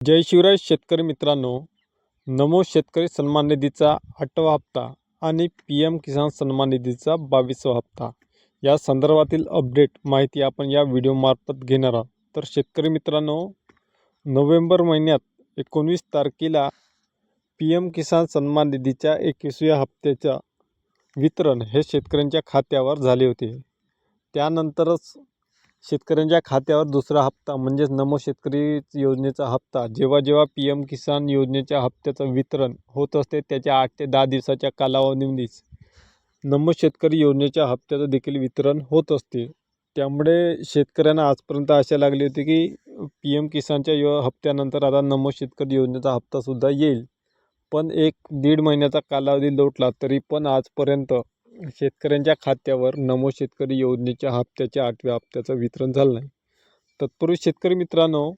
जय शिवराय शेतकरी मित्रांनो. नमो शेतकरी सन्मान निधीचा आठवा हप्ता आणि पी एम किसान सन्मान निधीचा बावीसवा हप्ता. या संदर्भातील अपडेट माहिती आपण या व्हिडिओमार्फत घेणार आहोत. तर शेतकरी मित्रांनो नोव्हेंबर महिन्यात एकोणवीस तारखेला पी एम किसान सन्मान निधीच्या एकवीसव्या हप्त्याच्या वितरण हे शेतकऱ्यांच्या खात्यावर झाले होते. त्यानंतरच शेतकऱ्यांच्या खात्यावर दुसरा हप्ता म्हणजेच नमो शेतकरी योजनेचा हप्ता. जेव्हा जेव्हा पी एम किसान योजनेच्या हप्त्याचं वितरण होत असते त्याच्या आठ ते दहा दिवसाच्या कालावधीमध्येच नमो शेतकरी योजनेच्या हप्त्याचं देखील वितरण होत असते. त्यामुळे शेतकऱ्यांना आजपर्यंत आशा लागली होती की पी एम किसानच्या यो हप्त्यानंतर आता नमो शेतकरी योजनेचा हप्तासुद्धा येईल. पण एक दीड महिन्याचा कालावधी लोटला तरी पण आजपर्यंत शेतकऱ्यांच्या खात्यावर नमो शेतकरी योजनेच्या हप्त्याच्या आठव्या हप्त्याचं वितरण झालं नाही. तत्पूर्वी शेतकरी मित्रांनो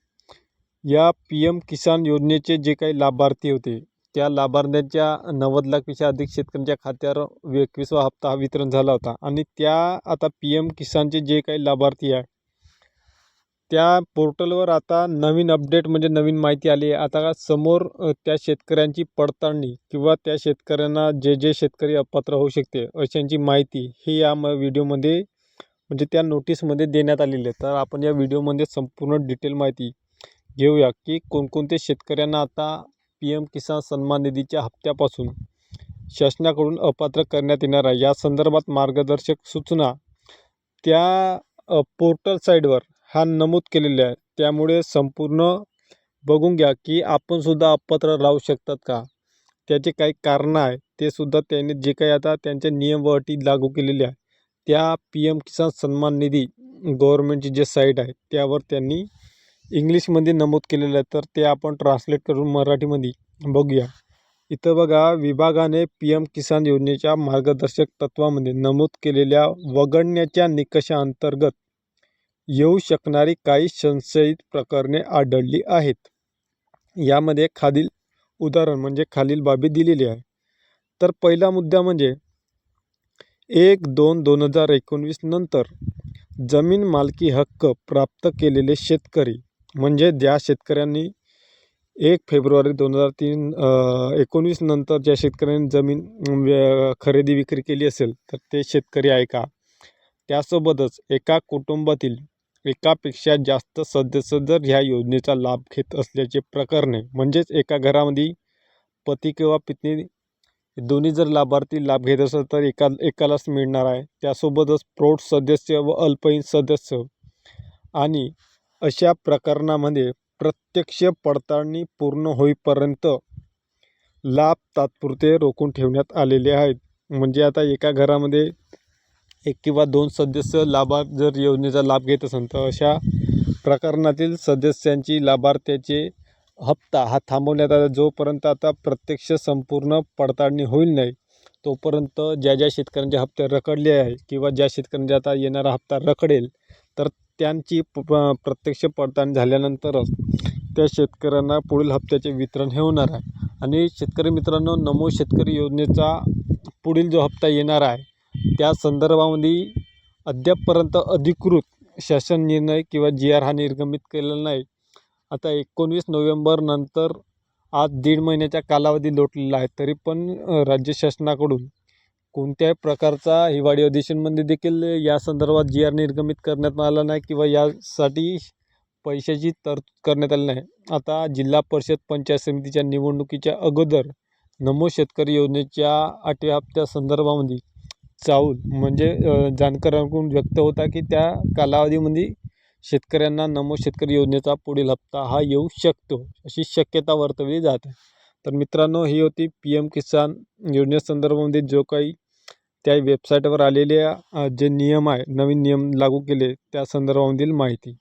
या पी एम किसान योजनेचे जे काही लाभार्थी होते त्या लाभार्थ्यांच्या नव्वद लाखपेक्षा अधिक शेतकऱ्यांच्या खात्यावर एकवीसवा हप्ता हा वितरण झाला होता. आणि त्या आता पी एम किसानचे जे काही लाभार्थी आहे त्या पोर्टलवर आता नवीन अपडेट म्हणजे नवीन माहिती आली आहे. आता समोर त्या शेतकऱ्यांची पडताळणी किंवा त्या शेतकऱ्यांना जे जे शेतकरी अपात्र होऊ शकते अशांची माहिती ही या म व्हिडिओमध्ये म्हणजे त्या नोटीसमध्ये देण्यात आलेली आहे. तर आपण या व्हिडिओमध्ये संपूर्ण डिटेल माहिती घेऊया की कोणकोणते शेतकऱ्यांना आता पी एम किसान सन्मान निधीच्या हप्त्यापासून शासनाकडून अपात्र करण्यात येणार आहे. या संदर्भात मार्गदर्शक सूचना त्या पोर्टल साईडवर हा नमूद केलेले आहे. त्यामुळे संपूर्ण बघून घ्या की आपणसुद्धा अपत्र अपात्र राहू शकतात का? त्याचे काही कारणं आहे ते सुद्धा त्यांनी जे काही आता त्यांच्या नियम व अटी लागू केलेल्या आहे. त्या पी एम किसान सन्मान निधी गव्हर्मेंटची जे साईट आहे त्यावर त्यांनी इंग्लिशमध्ये नमूद केलेलं आहे. तर ते आपण ट्रान्सलेट करून मराठीमध्ये बघूया. इथं बघा विभागाने पी एम किसान योजनेच्या मार्गदर्शक तत्वामध्ये नमूद केलेल्या वगळण्याच्या निकषांतर्गत येऊ शकणारी काही संशयित प्रकरणे आढळली आहेत. यामध्ये खालील उदाहरण म्हणजे खालील बाबी दिलेली आहे. तर पहिला मुद्दा म्हणजे एक दोन दोन हजार एकोणवीस नंतर जमीन मालकी हक्क प्राप्त केलेले शेतकरी म्हणजे ज्या शेतकऱ्यांनी एक फेब्रुवारी दोन हजार तीन एकोणवीस नंतर ज्या शेतकऱ्यांनी जमीन व्य- खरेदी विक्री केली असेल तर ते शेतकरी आहे का? त्यासोबतच एका कुटुंबातील एकापेक्षा जास्त सदस्य जर ह्या योजनेचा लाभ घेत असल्याचे प्रकरणे म्हणजेच एका घरामध्ये पती किंवा पत्नी दोन्ही जर लाभार्थी लाभ घेत असेल तर एका एकालाच मिळणार आहे. त्यासोबतच प्रौढ सदस्य व अल्पहीन सदस्य. आणि अशा प्रकरणामध्ये प्रत्यक्ष पडताळणी पूर्ण होईपर्यंत लाभ तात्पुरते रोखून ठेवण्यात आलेले आहेत. म्हणजे आता एका घरामध्ये एक किंवा दोन सदस्य लाभार्थ जर योजनेचा लाभ घेत असेल तर अशा प्रकरणातील सदस्यांची लाभार्थ्याचे हप्ता हा थांबवण्यात आला. जोपर्यंत आता प्रत्यक्ष संपूर्ण पडताळणी होईल नाही तोपर्यंत ज्या ज्या शेतकऱ्यांचे हप्ते रखडले आहे किंवा ज्या शेतकऱ्यांचा आता येणारा हप्ता रखडेल तर त्यांची प- प्रत्यक्ष पडताळणी झाल्यानंतरच त्या शेतकऱ्यांना पुढील हप्त्याचे वितरण हे होणार आहे. आणि शेतकरी मित्रांनो नमो शेतकरी योजनेचा पुढील जो हप्ता येणार आहे त्या संदर्भामध्ये अद्यापपर्यंत अधिकृत शासन निर्णय किंवा जी आर हा निर्गमित केलेला नाही. आता एकोणवीस नोव्हेंबर नंतर आज दीड महिन्याचा कालावधी लोटलेला आहे. तरी पण राज्य शासनाकडून कोणत्याही प्रकारचा हिवाळी अधिवेशनमध्ये देखील या संदर्भात जी आर निर्गमित करण्यात आला नाही किंवा यासाठी पैशाची तरतूद करण्यात आली नाही. आता जिल्हा परिषद पंचायत समितीच्या निवडणुकीच्या अगोदर नमो शेतकरी योजनेच्या आठव्या हप्त्या संदर्भामध्ये चाऊल म्हणजे जानकरांकडून जाणकारांकडून व्यक्त होता की त्या कालावधीमध्ये शेतकऱ्यांना नमो शेतकरी योजनेचा पुढील हप्ता हा येऊ शकतो अशी शक्यता वर्तवली जात. आहे तर मित्रांनो ही होती पी एम किसान योजनेसंदर्भामध्ये जो काही त्या वेबसाईटवर आलेल्या जे नियम आहे नवीन नियम लागू केले त्या संदर्भामधील माहिती.